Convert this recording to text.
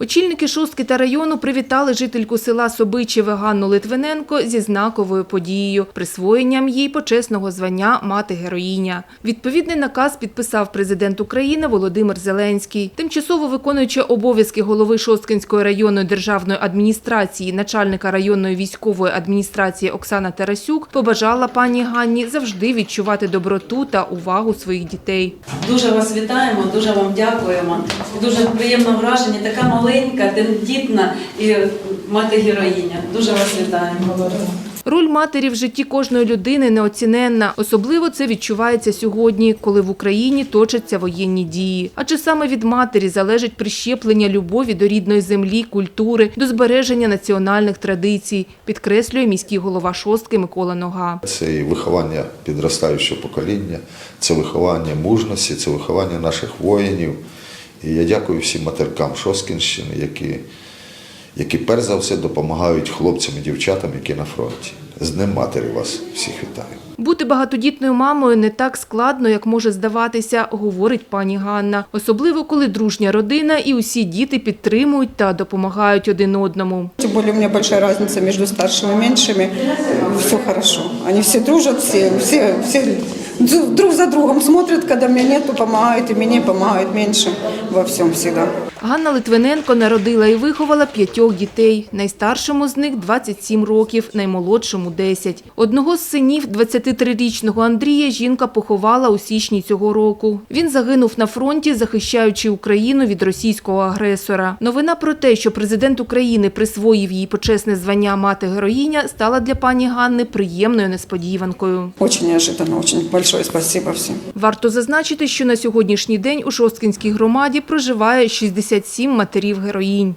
Очільники Шостки та району привітали жительку села Собичеве Ганну Литвиненко зі знаковою подією – присвоєнням їй почесного звання «Мати-героїня». Відповідний наказ підписав президент України Володимир Зеленський. Тимчасово виконуючи обов'язки голови Шосткинської районної державної адміністрації, начальника районної військової адміністрації Оксана Тарасюк побажала пані Ганні завжди відчувати доброту та увагу своїх дітей. Дуже вас вітаємо, дуже вам дякуємо. Дуже приємне враження, така маленька, тендітна і мати героїня. Дуже вас вітаємо. Роль матері в житті кожної людини неоціненна. Особливо це відчувається сьогодні, коли в Україні точаться воєнні дії. Адже саме від матері залежить прищеплення любові до рідної землі, культури, до збереження національних традицій, підкреслює міський голова шостки Микола Нога. Це і виховання підростаючого покоління, це виховання мужності, це виховання наших воїнів. І я дякую всім матеркам Шоскінщини, які, які перш за все допомагають хлопцям і дівчатам, які на фронті. З Днем Матері вас всіх вітаю. Бути багатодітною мамою не так складно, як може здаватися, говорить пані Ганна. Особливо, коли дружня родина і усі діти підтримують та допомагають один одному. Тем более у меня большая разница между старшими и меньшими. Все хорошо. Они все дружат, все, все, все друг за другом смотрят, когда меня нету, помогают, и мне помогают меньше во всем всегда. Ганна Литвиненко народила і виховала п'ятьох дітей. Найстаршому з них 27 років, наймолодшому 10. Одного з синів, 23-річного Андрія, жінка поховала у січні цього року. Він загинув на фронті, захищаючи Україну від російського агресора. Новина про те, що президент України присвоїв їй почесне звання мати-героїня, стала для пані Ганни приємною несподіванкою. Очень неожиданно, очень большое спасибо всем. Варто зазначити, що на сьогоднішній день у Шосткинській громаді проживає 67 матерів-героїнь.